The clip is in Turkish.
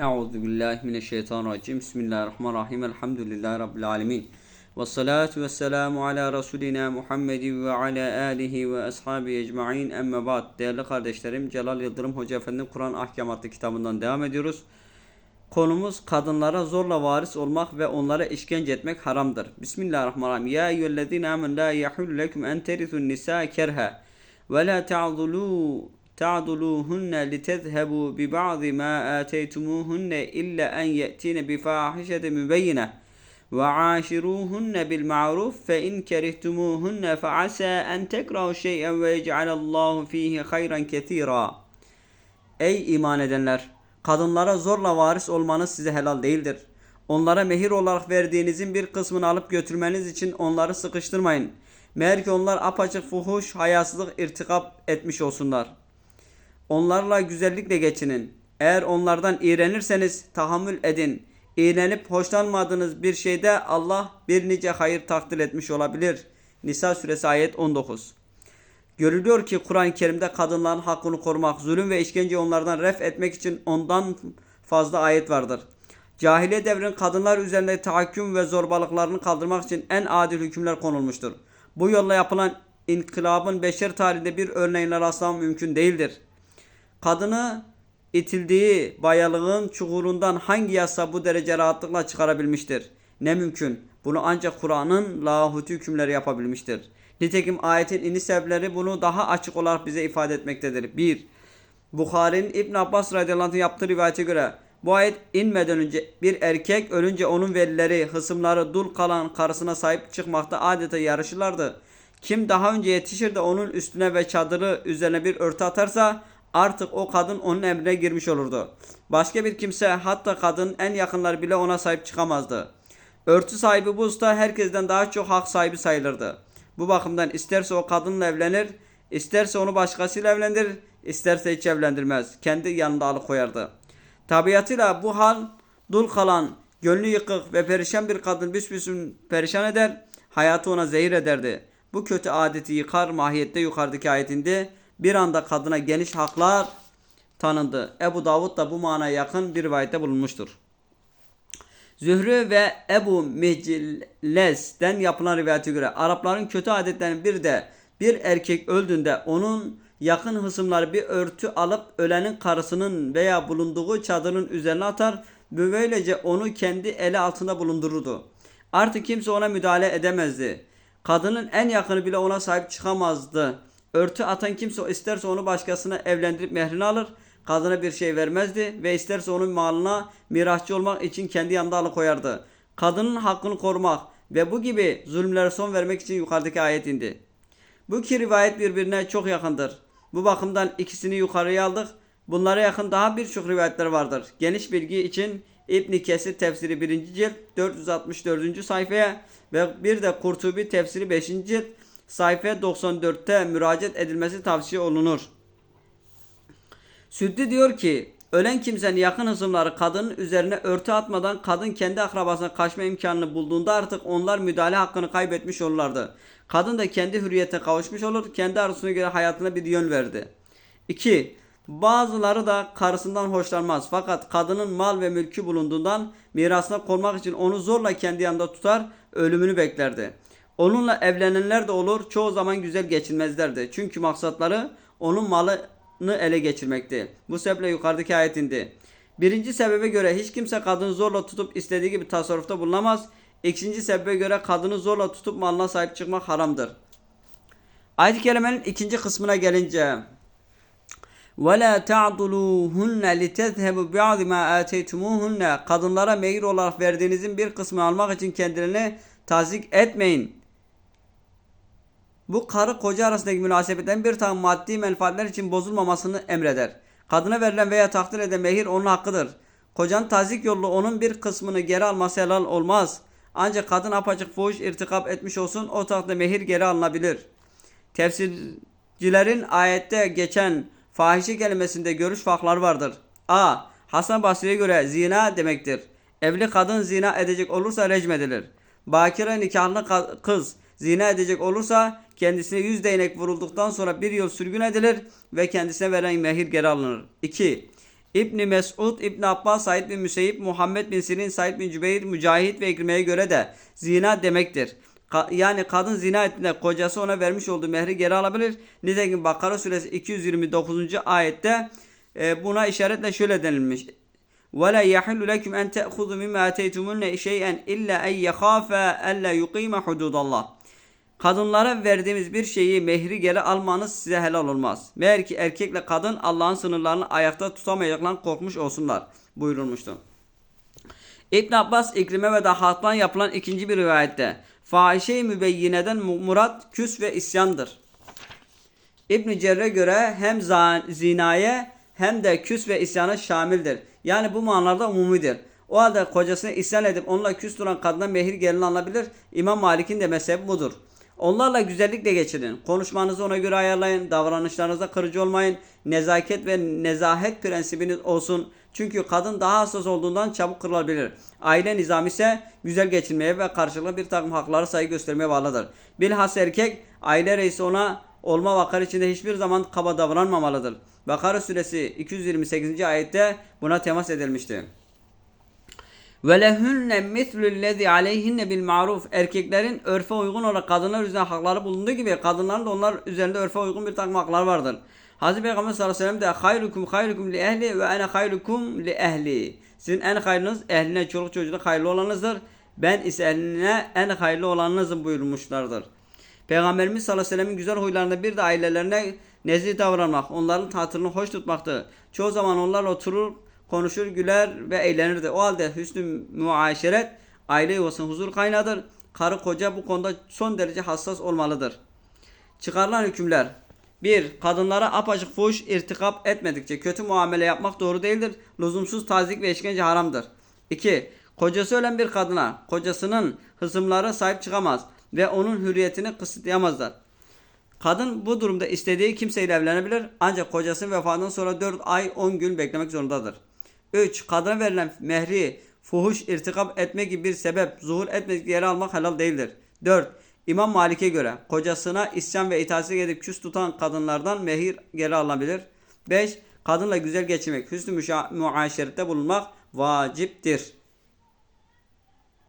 Euzu billahi mineşşeytanirracim. Bismillahirrahmanirrahim. Elhamdülillahi rabbil alamin. Ve salatu vesselamu ala Resulina Muhammedin ve ala alihi ve ashabi ecmaîn. Emme ba'd. Değerli kardeşlerim, Celal Yıldırım Hoca Efendi'nin Kur'an Ahkamatı kitabından devam ediyoruz. Konumuz kadınlara zorla varis olmak ve onlara işkence etmek haramdır. Bismillahirrahmanirrahim. Ya eyyühellezine amen la yahullu lekum en terithun nisa kerha ve la ta'dulu illa en ye'tine bi fahişete mübeyyine ve aşiruhunne bil ma'ruf fe in kerihtumuhunne fe asa en tekrahu şey'en ve yec'alallahu fihi hayran ketira. Ey iman edenler! Kadınlara zorla varis olmanız size helal değildir. Onlara mehir olarak verdiğinizin bir kısmını alıp götürmeniz için onları sıkıştırmayın. Meğer ki onlar apaçık fuhuş, hayasızlık irtikap etmiş olsunlar. Onlarla güzellikle geçinin. Eğer onlardan iğrenirseniz tahammül edin. İğrenip hoşlanmadığınız bir şeyde Allah bir nice hayır takdir etmiş olabilir. Nisa suresi ayet 19. Görülüyor ki Kur'an-ı Kerim'de kadınların hakkını korumak, zulüm ve işkence onlardan ref etmek için ondan fazla ayet vardır. Cahiliye devrinin kadınlar üzerinde tahakküm ve zorbalıklarını kaldırmak için en adil hükümler konulmuştur. Bu yolla yapılan inkılabın beşer tarihinde bir örneğine rastlamak mümkün değildir. Kadını itildiği bayalığın çukurundan hangi yasa bu derece rahatlıkla çıkarabilmiştir? Ne mümkün. Bunu ancak Kur'an'ın lahuti hükümleri yapabilmiştir. Nitekim ayetin iniş sebepleri bunu daha açık olarak bize ifade etmektedir. 1. Bukhari'nin İbn Abbas radıyallahu yaptığı rivayete göre bu ayet inmeden önce bir erkek ölünce onun velileri, hısımları dul kalan karısına sahip çıkmakta adeta yarışırlardı. Kim daha önce yetişir de onun üstüne ve çadırı üzerine bir örtü atarsa artık o kadın onun emrine girmiş olurdu. Başka bir kimse hatta kadın en yakınları bile ona sahip çıkamazdı. Örtü sahibi bu usta herkesten daha çok hak sahibi sayılırdı. Bu bakımdan isterse o kadınla evlenir, isterse onu başkasıyla evlendirir, isterse hiç evlendirmez. Kendi yanında alıkoyardı. Tabiatıyla bu hal dul kalan, gönlü yıkık ve perişan bir kadın büsbüsün perişan eder, hayatı ona zehir ederdi. Bu kötü adeti yıkar mahiyette yukarıdaki ayetinde bir anda kadına geniş haklar tanındı. Ebu Davud da bu manaya yakın bir rivayette bulunmuştur. Zührü ve Ebu Mecilles'ten yapılan rivayete göre Arapların kötü adetlerinin bir de bir erkek öldüğünde onun yakın hısımları bir örtü alıp ölenin karısının veya bulunduğu çadırın üzerine atar ve böylece onu kendi eli altında bulundururdu. Artık kimse ona müdahale edemezdi. Kadının en yakını bile ona sahip çıkamazdı. Örtü atan kimse isterse onu başkasına evlendirip mehrini alır, kadına bir şey vermezdi ve isterse onun malına mirasçı olmak için kendi yanında alıkoyardı. Kadının hakkını korumak ve bu gibi zulümlere son vermek için yukarıdaki ayet indi. Bu iki rivayet birbirine çok yakındır. Bu bakımdan ikisini yukarıya aldık. Bunlara yakın daha birçok rivayetler vardır. Geniş bilgi için İbn Kesir tefsiri 1. cilt 464. sayfaya ve bir de Kurtubi tefsiri 5. cilt sayfa 94'te müracaat edilmesi tavsiye olunur. Süddi diyor ki ölen kimsenin yakın hısımları kadının üzerine örtü atmadan kadın kendi akrabasına kaçma imkanını bulduğunda artık onlar müdahale hakkını kaybetmiş olurlardı. Kadın da kendi hürriyete kavuşmuş olur, kendi arzusuna göre hayatına bir yön verdi. 2. Bazıları da karısından hoşlanmaz fakat kadının mal ve mülkü bulunduğundan mirasına konmak için onu zorla kendi yanında tutar, ölümünü beklerdi. Onunla evlenenler de olur, çoğu zaman güzel geçinmezlerdi. Çünkü maksatları onun malını ele geçirmekti. Bu sebeple yukarıdaki ayet indi. Birinci sebebe göre hiç kimse kadını zorla tutup istediği gibi tasarrufta bulunamaz. İkinci sebebe göre kadını zorla tutup malına sahip çıkmak haramdır. Ayet-i kerimenin ikinci kısmına gelince وَلَا تَعْضُلُوهُنَّ لِتَذْهَبُوا بِعْضِ مَا آتَيْتُمُوهُنَّ Kadınlara mehir olarak verdiğinizin bir kısmını almak için kendilerini tazik etmeyin. Bu karı koca arasındaki münasebetten bir takım maddi menfaatler için bozulmamasını emreder. Kadına verilen veya takdir eden mehir onun hakkıdır. Kocanın tazik yolu onun bir kısmını geri alması helal olmaz. Ancak kadın apaçık fuhuş irtikap etmiş olsun o takdirde mehir geri alınabilir. Tefsircilerin ayette geçen fahişe kelimesinde görüş farkları vardır. A. Hasan Basri'ye göre zina demektir. Evli kadın zina edecek olursa recm edilir. Bakire nikahlı kız zina edecek olursa kendisine yüz değnek vurulduktan sonra bir yıl sürgün edilir ve kendisine verilen mehir geri alınır. 2. İbni Mesud, İbn Abbas, Said bin Müseyyip, Muhammed bin Sirin, Said bin Cübeyr, Mücahit ve İkrime'ye göre de zina demektir. Ka- yani kadın zina ettiğinde kocası ona vermiş olduğu mehri geri alabilir. Nitekim Bakara suresi 229. ayette e, buna işaretle şöyle denilmiş. وَلَا يَحِلُّ لَكُمْ أَنْ تَأْخُذُوا مِمَّا آتَيْتُمُنَّ شَيْئًا إِلَّا أَنْ يَخَافَا أَلَّا يُقِيمَ حُدُودَ اللّٰهِ Kadınlara verdiğimiz bir şeyi mehri geri almanız size helal olmaz. Meğer ki erkekle kadın Allah'ın sınırlarını ayakta tutamayacaklarından korkmuş olsunlar buyurulmuştu. İbn Abbas, İkrime ve Dahat'tan yapılan ikinci bir rivayette fahişe-i mübeyyineden mu- murat küs ve isyandır. İbn Cerre göre hem zinaya hem de küs ve isyana şamildir. Yani bu manada umumidir. O halde kocasına isyan edip onunla küs duran kadına mehir gelin alınabilir. İmam Malik'in de mezhebi budur. Onlarla güzellikle geçirin. Konuşmanızı ona göre ayarlayın. Davranışlarınızda kırıcı olmayın. Nezaket ve nezahet prensibiniz olsun. Çünkü kadın daha hassas olduğundan çabuk kırılabilir. Aile nizamı ise güzel geçinmeye ve karşılıklı bir takım haklara saygı göstermeye bağlıdır. Bilhassa erkek aile reisi ona olma vakar içinde hiçbir zaman kaba davranmamalıdır. Bakara suresi 228. ayette buna temas edilmişti. Ve lehunne mislü'llezî aleyhinne bil. Erkeklerin örfe uygun olarak kadınlar üzerine hakları bulunduğu gibi kadınların da onlar üzerinde örfe uygun bir takım haklar vardır. Hazreti Peygamber sallallahu aleyhi ve sellem de hayrukum hayrukum li ehli ve ene hayrukum li ehli. Sizin en hayırınız ehline çoluk çocuğuna hayırlı olanınızdır. Ben ise ehline en hayırlı olanınızım buyurmuşlardır. Peygamberimiz sallallahu aleyhi ve sellem'in güzel huylarında bir de ailelerine nezih davranmak, onların hatırını hoş tutmaktı. Çoğu zaman onlarla oturur, konuşur, güler ve eğlenirdi. O halde hüsnü muaşeret aile yuvasının huzur kaynağıdır. Karı koca bu konuda son derece hassas olmalıdır. Çıkarılan hükümler 1. Kadınlara apaçık fuhuş irtikap etmedikçe kötü muamele yapmak doğru değildir. Lüzumsuz tazik ve işkence haramdır. 2. Kocası ölen bir kadına kocasının hısımları sahip çıkamaz ve onun hürriyetini kısıtlayamazlar. Kadın bu durumda istediği kimseyle evlenebilir ancak kocasının vefatından sonra 4 ay 10 gün beklemek zorundadır. 3. Kadına verilen mehri fuhuş irtikap etme gibi bir sebep zuhur etmedik yere almak helal değildir. 4. İmam Malik'e göre kocasına isyan ve itaatsizlik edip küs tutan kadınlardan mehir geri alınabilir. 5. Kadınla güzel geçinmek, hüsnü muaşerette bulunmak vaciptir.